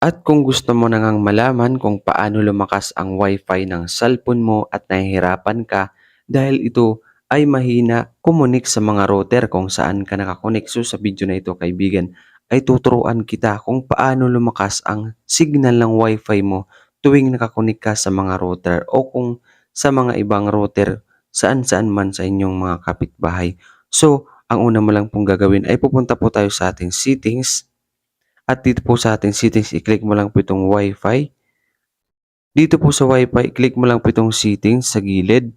At kung gusto mo na ngang malaman kung paano lumakas ang wifi ng cellphone mo at nahihirapan ka dahil ito ay mahina kumunik sa mga router kung saan ka nakakonek. So sa video na ito kaibigan ay tuturuan kita kung paano lumakas ang signal ng wifi mo tuwing nakakonek ka sa mga router o kung sa mga ibang router saan saan man sa inyong mga kapitbahay. So ang una mo lang pong gagawin ay pupunta po tayo sa ating settings at dito po sa ating settings, i-click mo lang po itong Wi-Fi. Dito po sa Wi-Fi, click mo lang po itong settings sa gilid.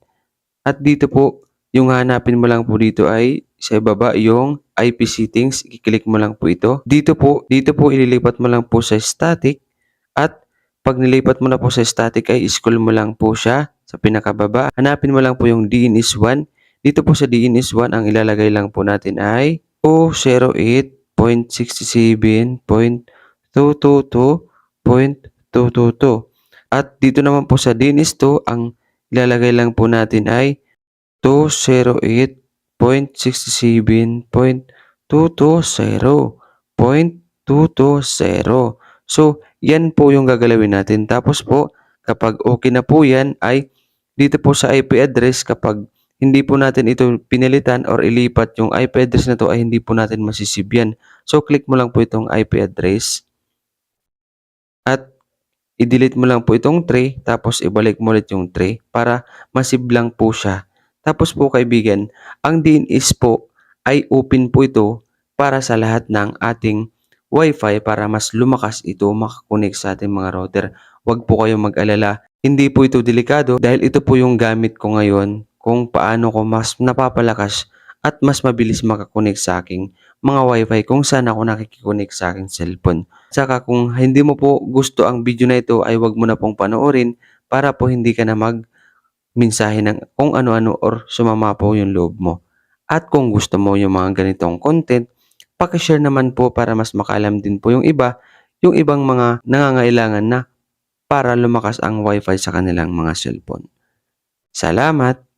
At dito po, yung hanapin mo lang po dito ay sa ibaba yung IP settings, i-click mo lang po ito. Dito po, dito po ililipat mo lang po sa static at pag nilipat mo na po sa static ay scroll mo lang po siya sa pinakababa. Hanapin mo lang po yung DNS1. Dito po sa DNS1, ang ilalagay lang po natin ay 208.67.222.222. At dito naman po sa DNS2, ang ilalagay lang po natin ay 208.67.220.220. So, yan po yung gagalawin natin. Tapos po, kapag okay na po yan, ay dito po sa IP address, kapag hindi po natin ito pinilitan or ilipat yung IP address na to ay hindi po natin masisibyan. So, click mo lang po itong IP address. At i-delete mo lang po itong tray, tapos ibalik mo ulit yung tray para masiblang po siya. Tapos po kaibigan, ang DNS po ay open po ito para sa lahat ng ating Wi-Fi para mas lumakas ito makakonek sa ating mga router. Huwag po kayong mag-alala. Hindi po ito delikado dahil ito po yung gamit ko ngayon kung paano ko mas napapalakas at mas mabilis makakonek sa aking mga Wi-Fi kung saan ako nakikikonek sa aking cellphone. Saka kung hindi mo po gusto ang video na ito ay wag mo na pong panoorin para po hindi ka na mag mensahe ng kung ano-ano or sumama po yung loob mo. At kung gusto mo yung mga ganitong content, pakishare naman po para mas makalam din po yung iba, yung ibang mga nangangailangan na para lumakas ang wifi sa kanilang mga cellphone. Salamat!